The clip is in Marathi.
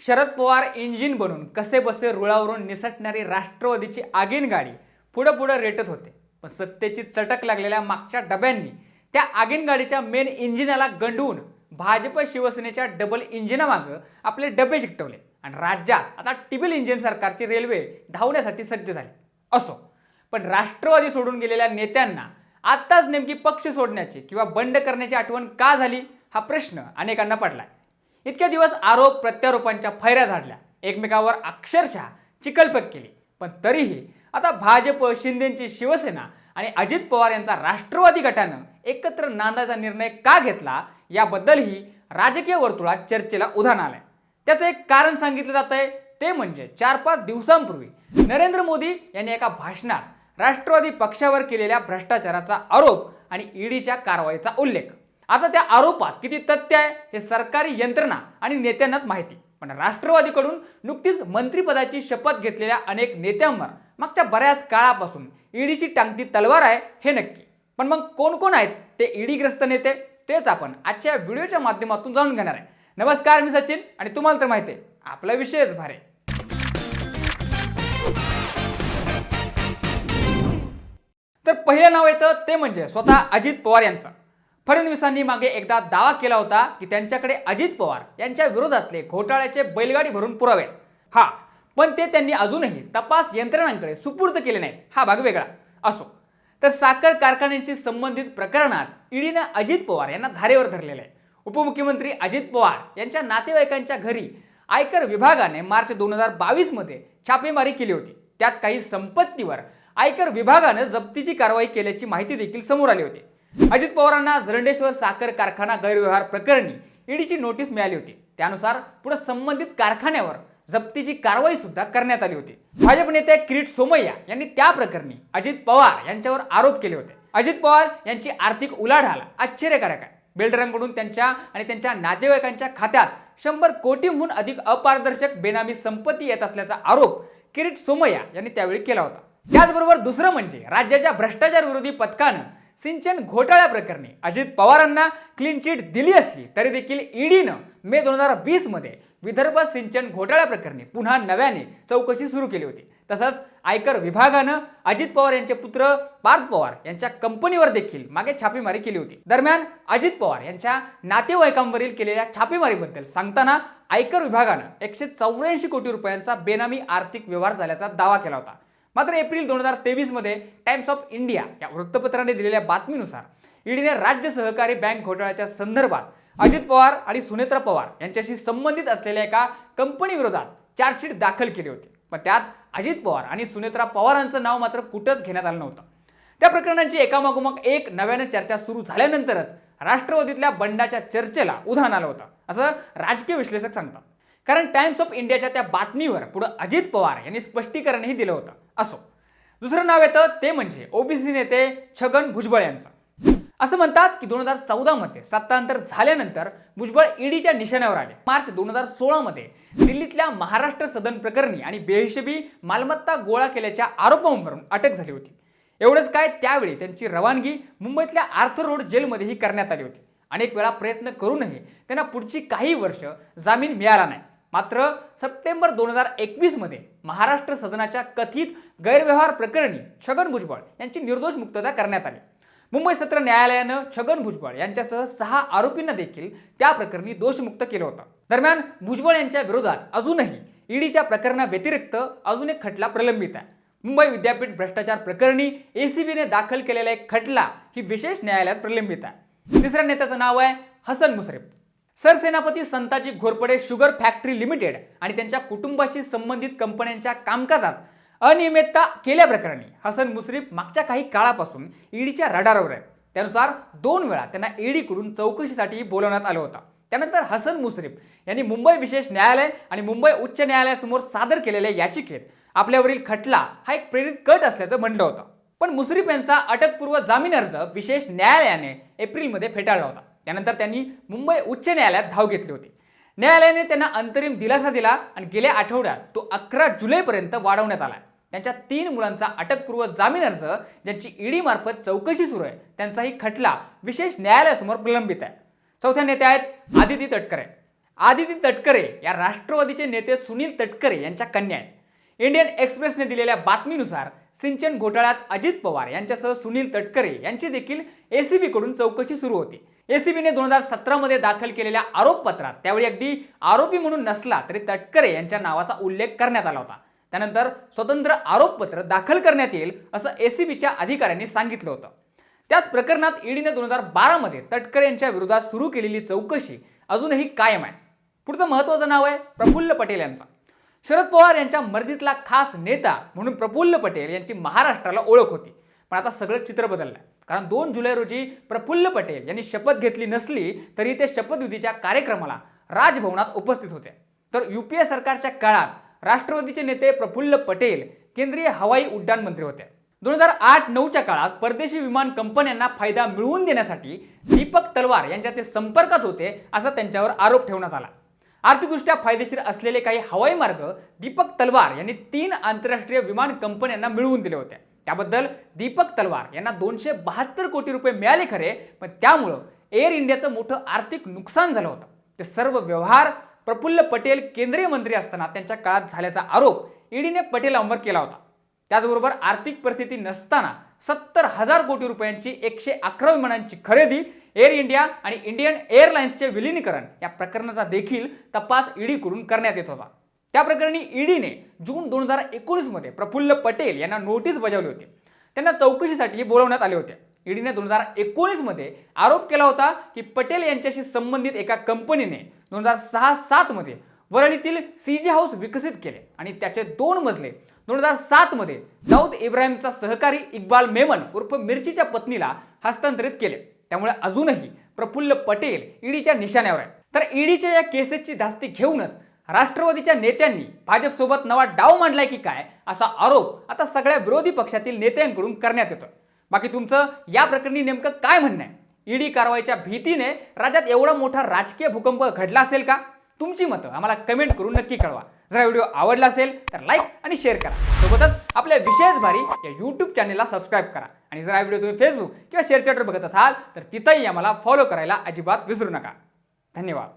शरद पवार इंजिन बनून कसे बसे रुळावरून निसटणारी राष्ट्रवादीची आगीन गाडी पुढं पुढं रेटत होते. पण सत्तेची चटक लागलेल्या मागच्या डब्यांनी त्या आगीन गाडीच्या मेन इंजिनाला गंडवून भाजप शिवसेनेच्या डबल इंजिनामागं आपले डबे चिकटवले आणि राज्यात आता टिबिल इंजिन सरकारची रेल्वे धावण्यासाठी सज्ज झाली. असो पण राष्ट्रवादी सोडून गेलेल्या नेत्यांना आत्ताच नेमकी पक्ष सोडण्याची किंवा बंड करण्याची आठवण का झाली? हा प्रश्न अनेकांना पडलाय. इतक्या दिवस आरोप प्रत्यारोपांच्या फैऱ्या झाडल्या. एकमेकावर अक्षरशः चिकलपक केली. पण तरीही आता भाजप शिंदेची शिवसेना आणि अजित पवार यांचा राष्ट्रवादी गटानं एकत्र नांदायचा निर्णय का घेतला याबद्दलही राजकीय वर्तुळात चर्चेला उधाण आलंय. त्याचं एक कारण सांगितलं जात आहे ते म्हणजे चार पाच दिवसांपूर्वी नरेंद्र मोदी यांनी एका भाषणात राष्ट्रवादी पक्षावर केलेल्या भ्रष्टाचाराचा आरोप आणि ईडीच्या कारवाईचा उल्लेख. आता त्या आरोपात किती तथ्य आहे हे सरकारी यंत्रणा आणि नेत्यांनाच माहिती. पण राष्ट्रवादीकडून नुकतीच मंत्रिपदाची शपथ घेतलेल्या अनेक नेत्यांवर मागच्या बऱ्याच काळापासून ईडीची टांगती तलवार आहे हे नक्की. पण मग कोण कोण आहेत ते ईडीग्रस्त नेते? तेच आपण आजच्या व्हिडिओच्या माध्यमातून जाणून घेणार आहे. नमस्कार मी सचिन आणि तुम्हाला तर माहिती आहे आपला विषयच भारे. तर पहिलं नाव येतं ते म्हणजे स्वतः अजित पवार यांचं. फडणवीसांनी मागे एकदा दावा केला होता की त्यांच्याकडे अजित पवार यांच्या विरोधातले घोटाळ्याचे बैलगाडी भरून पुरावेत. हा पण ते त्यांनी अजूनही तपास यंत्रणांकडे सुपूर्द केले नाहीत. हा भाग वेगळा असो. तर साखर कारखान्यांशी संबंधित प्रकरणात ईडीनं अजित पवार यांना धारेवर धरलेलं आहे. उपमुख्यमंत्री अजित पवार यांच्या नातेवाईकांच्या घरी आयकर विभागाने मार्च दोन हजार बावीसमध्ये छापेमारी केली होती. त्यात काही संपत्तीवर आयकर विभागानं जप्तीची कारवाई केल्याची माहिती देखील समोर आली होती. अजित पवारांना झरंडेश्वर साखर कारखाना गैरव्यवहार प्रकरणी ईडीची नोटीस मिळाली होती. त्यानुसार पुढे संबंधित कारखान्यावर जप्तीची कारवाई सुद्धा करण्यात आली होती. भाजप नेते किरीट सोमय्या यांनी त्या प्रकरणी अजित पवार यांच्यावर आरोप केले होते. अजित पवार यांची आर्थिक उलाढाल आश्चर्यकारक आहे. बिल्डरांकडून त्यांच्या आणि त्यांच्या नातेवाईकांच्या खात्यात शंभर कोटींहून अधिक अपारदर्शक बेनामी संपत्ती येत असल्याचा आरोप किरीट सोमय्या यांनी त्यावेळी केला होता. त्याचबरोबर दुसरं म्हणजे राज्याच्या भ्रष्टाचार विरोधी पथकानं सिंचन घोटाळ्या प्रकरणी अजित पवारांना क्लीन चिट दिली असली तरी देखील ईडीनं मे दोन हजार वीसमध्ये विदर्भ सिंचन घोटाळ्या प्रकरणी पुन्हा नव्याने चौकशी सुरू केली होती. तसंच आयकर विभागानं अजित पवार यांचे पुत्र पार्थ पवार यांच्या कंपनीवर देखील मागे छापेमारी केली होती. दरम्यान अजित पवार यांच्या नातेवाईकांवरील केलेल्या छापेमारीबद्दल सांगताना आयकर विभागानं एकशे चौऱ्याऐंशी कोटी रुपयांचा बेनामी आर्थिक व्यवहार झाल्याचा दावा केला होता. मात्र एप्रिल दोन हजार तेवीसमध्ये टाइम्स ऑफ इंडिया या वृत्तपत्राने दिलेल्या बातमीनुसार ईडीने राज्य सहकारी बँक घोटाळ्याच्या संदर्भात अजित पवार आणि सुनेत्रा पवार यांच्याशी संबंधित असलेल्या एका कंपनी विरोधात चार्जशीट दाखल केली होती. पण त्यात अजित पवार आणि सुनेत्रा पवारांचं नाव मात्र कुठंच घेण्यात आलं नव्हतं. त्या प्रकरणांची एकामागोमाग एक नव्यानं चर्चा सुरू झाल्यानंतरच राष्ट्रवादीतल्या बंडाच्या चर्चेला उधाण आलं होतं. असं राजकीय विश्लेषक सांगतात. कारण टाइम्स ऑफ इंडियाच्या त्या बातमीवर पुढं अजित पवार यांनी स्पष्टीकरणही दिलं होतं. असो. दुसरं नाव येतं ते म्हणजे ओबीसी नेते छगन भुजबळ यांचं. असं म्हणतात की दोन हजार चौदा मध्ये सत्तांतर झाल्यानंतर भुजबळ ईडीच्या निशाण्यावर आले. मार्च दोन हजार सोळा मध्ये दिल्लीतल्या महाराष्ट्र सदन प्रकरणी आणि बेहिशेबी मालमत्ता गोळा केल्याच्या आरोपांवरून अटक झाली होती. एवढंच काय त्यावेळी त्यांची रवानगी मुंबईतल्या आर्थर रोड जेलमध्येही करण्यात आली होती. अनेक वेळा प्रयत्न करूनही त्यांना पुढची काही वर्ष जामीन मिळाला नाही. मात्र सप्टेंबर दोन हजार एकवीसमध्ये महाराष्ट्र सदनाच्या कथित गैरव्यवहार प्रकरणी छगन भुजबळ यांची निर्दोष मुक्तता करण्यात आली. मुंबई सत्र न्यायालयानं छगन भुजबळ यांच्यासह सहा आरोपींना देखील त्या प्रकरणी दोषमुक्त केलं होतं. दरम्यान भुजबळ यांच्या विरोधात अजूनही ईडीच्या प्रकरणाव्यतिरिक्त अजून एक खटला प्रलंबित आहे. मुंबई विद्यापीठ भ्रष्टाचार प्रकरणी एसीबीने दाखल केलेला एक खटला ही विशेष न्यायालयात प्रलंबित आहे. तिसऱ्या नेत्याचं नाव आहे Hasan Mushrif. Sarsenapati Santaji Ghorpade sugar factory limited आणि त्यांच्या कुटुंबाशी संबंधित कंपन्यांच्या कामकाजात अनियमितता केल्याप्रकरणी हसन मुश्रीफ मागच्या काही काळापासून ईडीच्या रडारवर आहेत. त्यानुसार दोन वेळा त्यांना ईडीकडून चौकशीसाठी बोलवण्यात आलं होतं. त्यानंतर हसन मुश्रीफ यांनी मुंबई विशेष न्यायालय आणि मुंबई उच्च न्यायालयासमोर सादर केलेल्या याचिकेत आपल्यावरील खटला हा एक प्रेरित कट असल्याचं म्हणलं होतं. पण मुश्रीफ यांचा अटकपूर्व जामीन अर्ज विशेष न्यायालयाने एप्रिलमध्ये फेटाळला होता. त्यानंतर त्यांनी मुंबई उच्च न्यायालयात धाव घेतली होती. न्यायालयाने त्यांना अंतरिम दिलासा दिला आणि गेल्या आठवड्यात तो अकरा जुलैपर्यंत वाढवण्यात आला. त्यांच्या तीन मुलांचा अटकपूर्व जामीन अर्ज ज्यांची ईडी मार्फत चौकशी सुरू आहे त्यांचाही खटला विशेष न्यायालयासमोर प्रलंबित आहे. चौथ्या नेत्या आहेत आदिती तटकरे. आदिती तटकरे या राष्ट्रवादीचे नेते सुनील तटकरे यांच्या कन्या आहेत. इंडियन एक्सप्रेसने दिलेल्या बातमीनुसार सिंचन घोटाळ्यात अजित पवार यांच्यासह सुनील तटकरे यांची देखील एसीबीकडून चौकशी सुरू होती. एसीबीने दोन हजार सतरामध्ये दाखल केलेल्या आरोपपत्रात त्यावेळी अगदी आरोपी म्हणून नसला तरी तटकरे यांच्या नावाचा उल्लेख करण्यात आला होता. त्यानंतर स्वतंत्र आरोपपत्र दाखल करण्यात येईल असं एसीबीच्या अधिकाऱ्यांनी सांगितलं होतं. त्याच प्रकरणात ईडीने दोन हजार बारामध्ये तटकरे यांच्या विरोधात सुरू केलेली चौकशी अजूनही कायम आहे. पुढचं महत्त्वाचं नाव आहे प्रफुल्ल पटेल यांचं. शरद पवार यांच्या मर्जीतला खास नेता म्हणून प्रफुल्ल पटेल यांची महाराष्ट्राला ओळख होती. पण आता सगळं चित्र बदललं कारण दोन जुलै रोजी प्रफुल्ल पटेल यांनी शपथ घेतली नसली तरी ते शपथविधीच्या कार्यक्रमाला राजभवनात उपस्थित होते. तर युपीए सरकारच्या काळात राष्ट्रवादीचे नेते प्रफुल्ल पटेल केंद्रीय हवाई उड्डाण मंत्री होते. दोन हजार आठ नऊच्या काळात परदेशी विमान कंपन्यांना फायदा मिळवून देण्यासाठी दीपक तलवार यांच्या ते संपर्कात होते असा त्यांच्यावर आरोप ठेवण्यात आला. आर्थिकदृष्ट्या फायदेशीर असलेले काही हवाई मार्ग दीपक तलवार यांनी तीन आंतरराष्ट्रीय विमान कंपन्यांना मिळवून दिले होते. त्याबद्दल दीपक तलवार यांना दोनशे बहात्तर कोटी रुपये मिळाले खरे पण त्यामुळं एअर इंडियाचं मोठं आर्थिक नुकसान झालं होतं. ते सर्व व्यवहार प्रफुल्ल पटेल केंद्रीय मंत्री असताना त्यांच्या काळात झाल्याचा आरोप ईडीने पटेलांवर केला होता. त्याचबरोबर आर्थिक परिस्थिती नसताना सत्तर हजार कोटी रुपयांची एकशे अकरा विमानांची खरेदी एअर इंडिया आणि इंडियन एअरलाइन्सचे विलिनीकरण या प्रकरणाचा देखील तपास ईडीकडून करण्यात येत होता. त्या प्रकरणी ईडीने जून दोन हजार एकोणीसमध्ये प्रफुल्ल पटेल यांना नोटीस बजावली होती. त्यांना चौकशीसाठी बोलवण्यात आले होते. ईडीने दोन हजार एकोणीसमध्ये आरोप केला होता की पटेल यांच्याशी संबंधित एका कंपनीने दोन हजार सहा सातमध्ये वरळीतील सीजी हाऊस विकसित केले आणि त्याचे दोन मजले दोन हजार सातमध्ये दाऊद इब्राहिमचा सहकारी इक्बाल मेमन उर्फ मिर्चीच्या पत्नीला हस्तांतरित केले. त्यामुळे अजूनही प्रफुल्ल पटेल ईडीच्या निशाण्यावर आहे तर ईडीच्या या केसेसची धास्ती घेऊनच राष्ट्रवादीच्या नेत्यांनी भाजपसोबत नवा डाव मांडलाय की काय असा आरोप आता सगळ्या विरोधी पक्षातील नेत्यांकडून करण्यात येतोय. बाकी तुमचं या प्रकरणी नेमकं काय म्हणणं आहे? ईडी कारवाईच्या भीतीने राज्यात एवढा मोठा राजकीय भूकंप घडला असेल का? तुमची मतं आम्हाला कमेंट करून नक्की कळवा. जर व्हिडिओ आवडला असेल तर लाईक आणि शेअर करा. सोबतच आपल्या विशेष भारी या यूट्यूब चॅनेलला सबस्क्राईब करा. आणि जर हा व्हिडिओ तुम्ही फेसबुक किंवा शेअर चॅटवर बघत असाल तर तिथंही आम्हाला फॉलो करायला अजिबात विसरू नका. धन्यवाद.